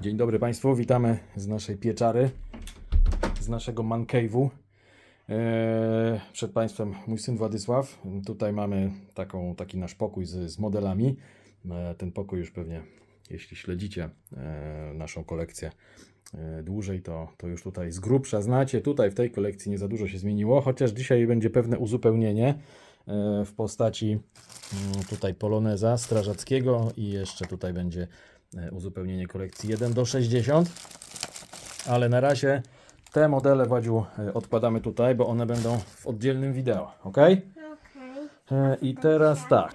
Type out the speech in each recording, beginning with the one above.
Dzień dobry Państwu, witamy z naszej pieczary, z naszego man cave'u. Eee, przed Państwem mój syn Władysław. Tutaj mamy taką, taki nasz pokój z, z modelami. Eee, ten pokój już pewnie, jeśli śledzicie eee, naszą kolekcję eee, dłużej, to, to już tutaj z grubsza znacie. Tutaj w tej kolekcji nie za dużo się zmieniło, chociaż dzisiaj będzie pewne uzupełnienie w postaci mm, tutaj poloneza strażackiego i jeszcze tutaj będzie uzupełnienie kolekcji 1 do 60. Ale na razie te modele Wadziu e, odkładamy tutaj, bo one będą w oddzielnym wideo, ok? Okej. E, I teraz tak.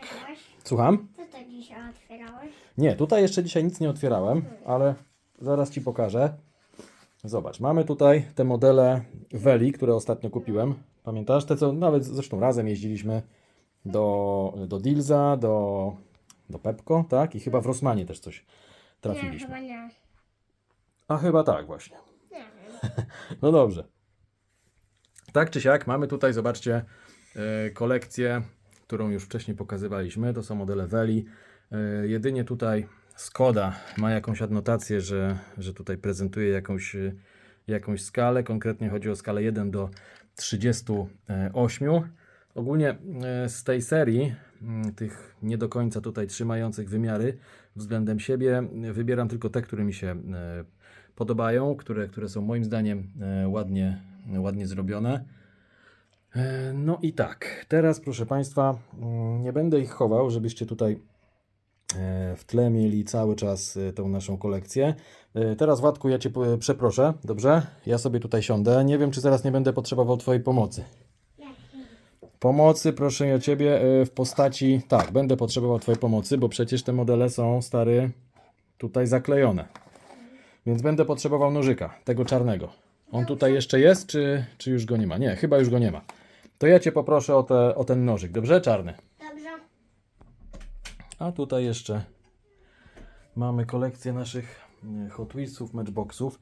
Słucham? Co to dzisiaj otwierałeś? Nie, tutaj jeszcze dzisiaj nic nie otwierałem, ale zaraz Ci pokażę. Zobacz, mamy tutaj te modele Veli, które ostatnio kupiłem. Pamiętasz? Te, co nawet zresztą razem jeździliśmy do, do Dilza, do, do Pepko, tak? I chyba w Rosmanie też coś Nie, trafiliśmy. chyba nie. A chyba tak właśnie. Nie wiem. No dobrze. Tak czy siak, mamy tutaj, zobaczcie, e, kolekcję, którą już wcześniej pokazywaliśmy. To są modele Veli. E, Jedynie tutaj Skoda ma jakąś adnotację, że, że tutaj prezentuje jakąś, e, jakąś skalę. Konkretnie chodzi o skalę 1 do 38. Ogólnie e, z tej serii, mm, tych nie do końca tutaj trzymających wymiary względem siebie, wybieram tylko te, które mi się e, podobają, które, które są moim zdaniem e, ładnie, ładnie zrobione. No i tak, teraz proszę Państwa, mm, nie będę ich chował, żebyście tutaj w tle mieli cały czas tą naszą kolekcję. Teraz Władku, ja Cię przeproszę, dobrze? Ja sobie tutaj siądę. Nie wiem, czy zaraz nie będę potrzebował Twojej pomocy. Pomocy proszę ja Ciebie e, w postaci, tak, będę potrzebował Twojej pomocy, bo przecież te modele są, stary, tutaj zaklejone. Więc będę potrzebował nożyka, tego czarnego. On tutaj jeszcze jest, czy, czy już go nie ma? Nie, chyba już go nie ma. To ja Cię poproszę o, te, o ten nożyk, dobrze? Czarny. Dobrze. A tutaj jeszcze mamy kolekcję naszych e, Hot Wheelsów, Matchboxów.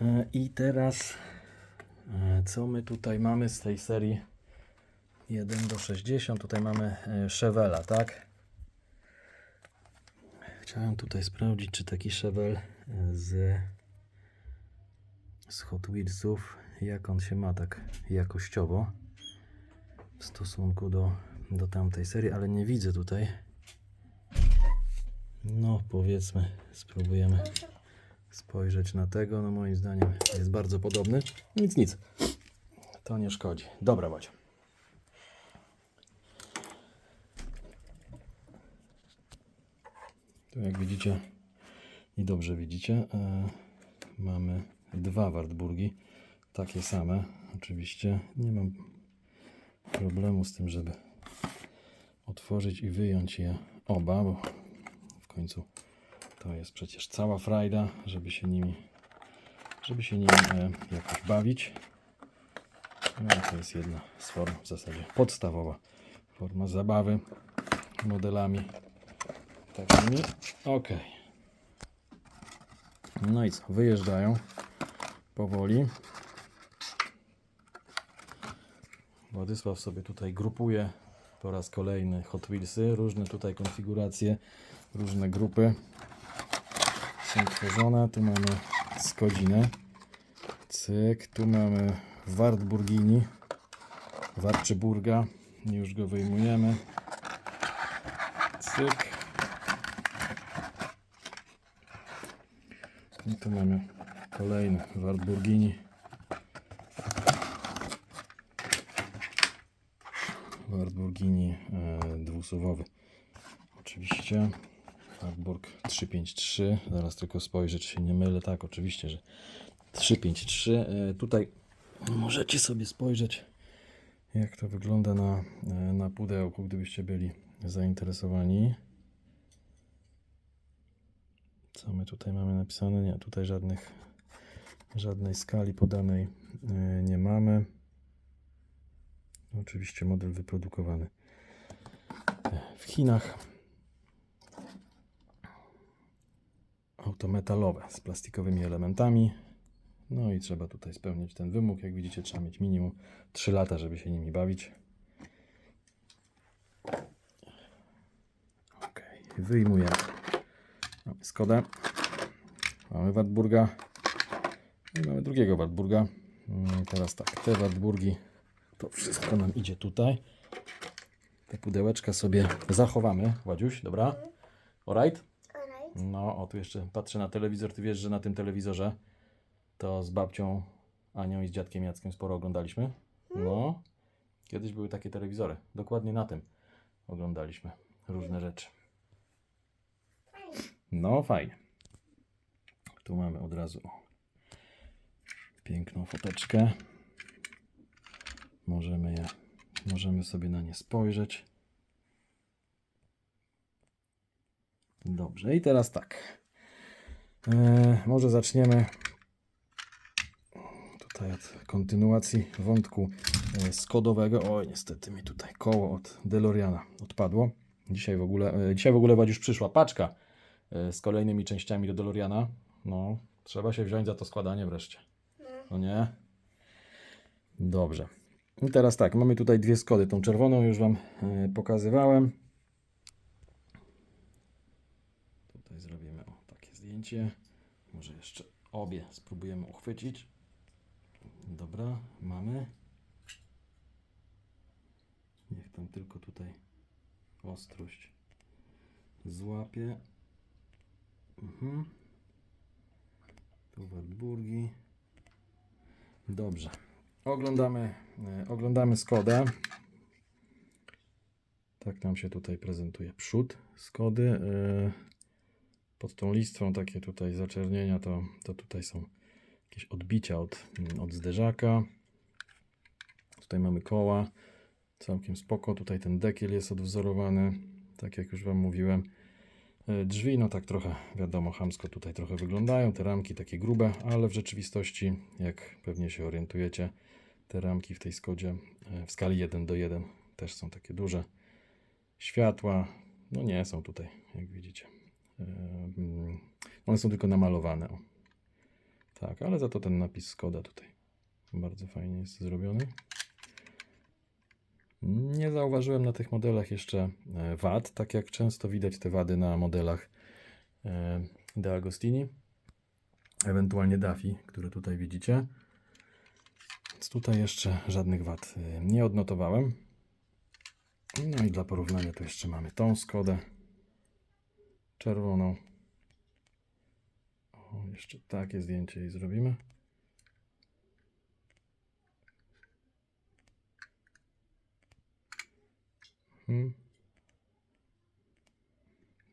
E, I teraz co my tutaj mamy z tej serii 1 do 60? Tutaj mamy e, Chevela, tak? Chciałem tutaj sprawdzić, czy taki Chevel e, z, z Hot Wheelsów, jak on się ma tak jakościowo w stosunku do, do tamtej serii, ale nie widzę tutaj. No, powiedzmy, spróbujemy spojrzeć na tego. No, moim zdaniem jest bardzo podobny. Nic, nic. To nie szkodzi. Dobra, Bacia. Tu jak widzicie i dobrze widzicie, e, mamy dwa Wartburgi, takie same. Oczywiście nie mam problemu z tym, żeby otworzyć i wyjąć je oba, bo w końcu to jest przecież cała frajda, żeby się nimi, żeby się nimi e, jakoś bawić. No, to jest jedna z form, w zasadzie podstawowa forma zabawy modelami takimi. Ok. No i co? Wyjeżdżają powoli. Władysław sobie tutaj grupuje po raz kolejny Hot Wheelsy, różne tutaj konfiguracje, różne grupy są tworzone. Tu mamy Skodzinę, cyk, tu mamy Wartburgini, Warczyburga, już go wyjmujemy, cyk. I tu mamy kolejny Wartburgini. Wartburgini e, dwusuwowy. Oczywiście Wartburg 353. Zaraz tylko spojrzę, czy się nie mylę. Tak, oczywiście, że 353. E, tutaj możecie sobie spojrzeć, jak to wygląda na, e, na pudełku, gdybyście byli zainteresowani. Co my tutaj mamy napisane? Nie, tutaj żadnych, żadnej skali podanej e, nie mamy. Oczywiście model wyprodukowany w Chinach. Auto metalowe z plastikowymi elementami. No i trzeba tutaj spełnić ten wymóg. Jak widzicie, trzeba mieć minimum 3 lata, żeby się nimi bawić. Ok, wyjmuję Mamy Skodę. mamy Wartburga. I mamy drugiego Wartburga. Mm, Teraz tak, te Wartburgi, to wszystko nam idzie tutaj. Te pudełeczka sobie zachowamy. Ładziuś, dobra? Alright? Alright. No, o tu jeszcze patrzę na telewizor. Ty wiesz, że na tym telewizorze to z babcią Anią i z dziadkiem Jackiem sporo oglądaliśmy? No. Kiedyś były takie telewizory. Dokładnie na tym oglądaliśmy różne rzeczy. No, fajnie. Tu mamy od razu piękną foteczkę. Możemy je, możemy sobie na nie spojrzeć. Dobrze, i teraz tak. E, może zaczniemy tutaj od kontynuacji wątku e, skodowego. Oj, niestety mi tutaj koło od DeLoreana odpadło. Dzisiaj w ogóle, e, dzisiaj w ogóle Wadziusz przyszła paczka z kolejnymi częściami do DeLoreana. No, trzeba się wziąć za to składanie wreszcie. No nie? Dobrze. I teraz tak, mamy tutaj dwie skody. Tą czerwoną już Wam e, pokazywałem. Tutaj zrobimy o, takie zdjęcie. Może jeszcze obie spróbujemy uchwycić. Dobra, mamy. Niech tam tylko tutaj ostrość złapie. Mhm. Tu Wartburgi. Dobrze. Oglądamy, e, oglądamy Skodę. Tak nam się tutaj prezentuje przód Skody. E, Pod tą listwą takie tutaj zaczernienia to, to tutaj są jakieś odbicia od, od zderzaka. Tutaj mamy koła. Całkiem spoko. Tutaj ten dekiel jest odwzorowany. Tak jak już Wam mówiłem. E, Drzwi, no tak trochę, wiadomo, chamsko tutaj trochę wyglądają. Te ramki takie grube, ale w rzeczywistości, jak pewnie się orientujecie, te ramki w tej Skodzie e, w skali 1 do 1 też są takie duże. Światła, no nie są tutaj, jak widzicie. E, mm, One są tylko namalowane. Tak, ale za to ten napis Skoda tutaj bardzo fajnie jest zrobiony. Nie zauważyłem na tych modelach jeszcze e, wad, tak jak często widać te wady na modelach e, De Agostini, ewentualnie Dafi, które tutaj widzicie. Więc tutaj jeszcze żadnych wad e, nie odnotowałem. No i dla porównania to jeszcze mamy tą Skodę czerwoną. O, jeszcze takie zdjęcie jej zrobimy.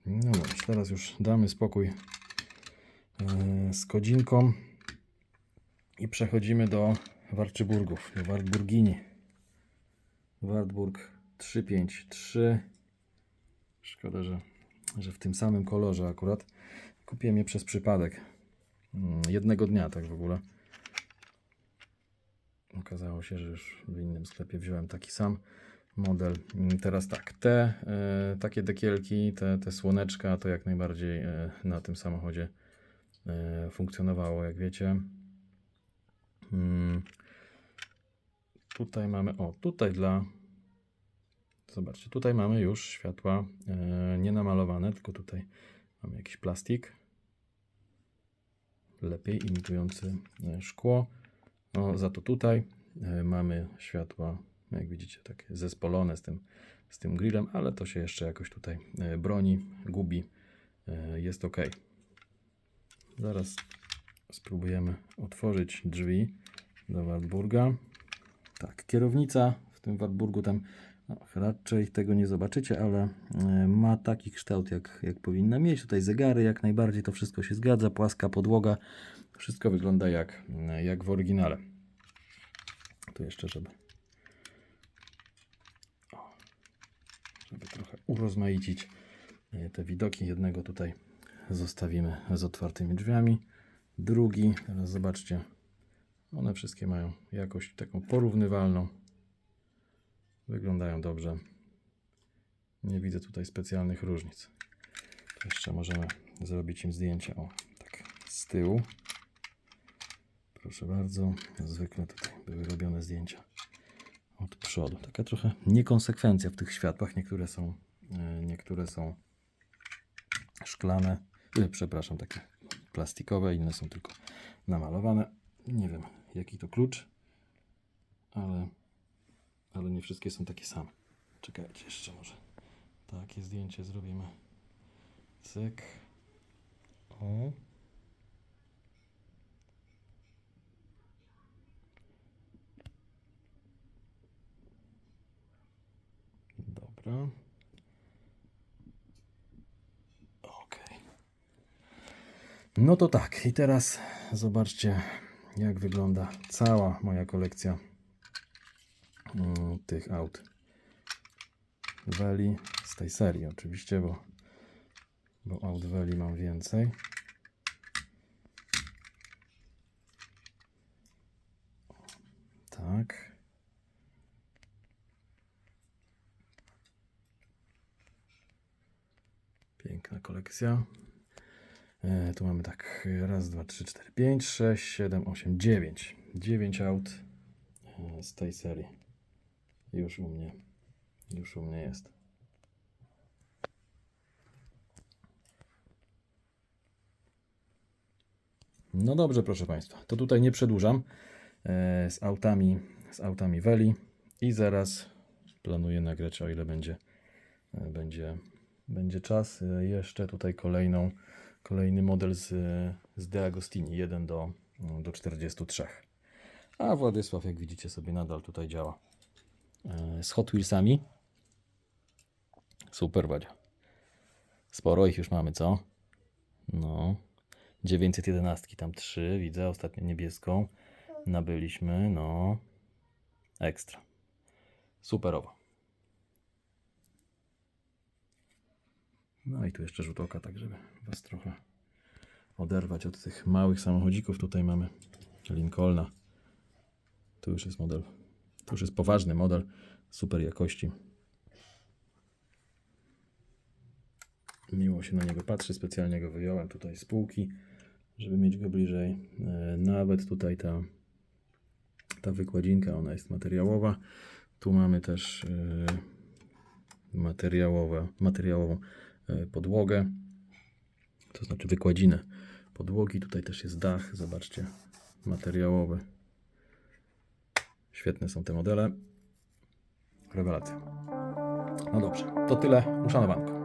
No dobrze, teraz już damy spokój e, z kodzinką i przechodzimy do Warczyburgów, do Wartburgini. Wartburg 353. Szkoda, że, że w tym samym kolorze akurat. Kupiłem je przez przypadek. Mm, Jednego dnia, tak w ogóle. Okazało się, że już w innym sklepie wziąłem taki sam model. Mm, Teraz tak, te e, takie dekielki, te, te słoneczka, to jak najbardziej e, na tym samochodzie e, funkcjonowało, jak wiecie. Mm, Tutaj mamy, o, tutaj dla, zobaczcie, tutaj mamy już światła nie namalowane, tylko tutaj mamy jakiś plastik, lepiej imitujący szkło. No, za to tutaj mamy światła, jak widzicie, takie zespolone z tym, z tym grillem, ale to się jeszcze jakoś tutaj e, broni, gubi. E, Jest ok. Zaraz spróbujemy otworzyć drzwi do Wartburga. Tak, kierownica w tym Wartburgu tam no, raczej tego nie zobaczycie, ale e, ma taki kształt, jak, jak powinna mieć. Tutaj zegary, jak najbardziej to wszystko się zgadza. Płaska podłoga, wszystko wygląda jak, jak w oryginale. Tu jeszcze, żeby, żeby trochę urozmaicić e, te widoki. Jednego tutaj zostawimy z otwartymi drzwiami. Drugi, teraz zobaczcie, one wszystkie mają jakość taką porównywalną. Wyglądają dobrze. Nie widzę tutaj specjalnych różnic. Jeszcze możemy zrobić im zdjęcie o tak z tyłu. Proszę bardzo. Zwykle tutaj były robione zdjęcia od przodu. Taka trochę niekonsekwencja w tych światłach. Niektóre są, e, niektóre są szklane. e, Przepraszam, takie plastikowe, inne są tylko namalowane. Nie wiem, jaki to klucz, ale, ale nie wszystkie są takie same. Czekajcie, jeszcze może takie zdjęcie zrobimy. Cyk. O. Dobra. Okej. No to tak, i teraz zobaczcie, jak wygląda cała moja kolekcja mm, tych aut. Weli z tej serii, oczywiście, bo, bo aut Weli mam więcej. Tak. Piękna kolekcja. E, tu mamy tak, raz, dwa, trzy, cztery, pięć, sześć, siedem, osiem, dziewięć. Dziewięć aut e, z tej serii. Już u mnie, już u mnie jest. No dobrze, proszę Państwa, to tutaj nie przedłużam e, z autami, z autami Weli i zaraz planuję nagrać, o ile będzie, będzie, będzie czas, e, jeszcze tutaj kolejną, kolejny model z, z De Agostini, 1 do, do 43. A Władysław, jak widzicie sobie, nadal tutaj działa e, z Hot Wheelsami. Super, Wadzia. Sporo ich już mamy, co? No. 911, tam 3, widzę, ostatnio niebieską nabyliśmy, no. Ekstra. Superowo. No i tu jeszcze rzut oka, tak żeby Was trochę oderwać od tych małych samochodzików. Tutaj mamy Lincolna. Tu już jest model, tu już jest poważny model, super jakości. Miło się na niego patrzy, specjalnie go wyjąłem tutaj z półki, żeby mieć go bliżej. E, Nawet tutaj ta, ta wykładzinka, ona jest materiałowa. Tu mamy też e, materiałowe, materiałową podłogę, to znaczy wykładzinę podłogi. Tutaj też jest dach, zobaczcie, materiałowy. Świetne są te modele. Rewelacja. No dobrze, to tyle. Uszanowanko.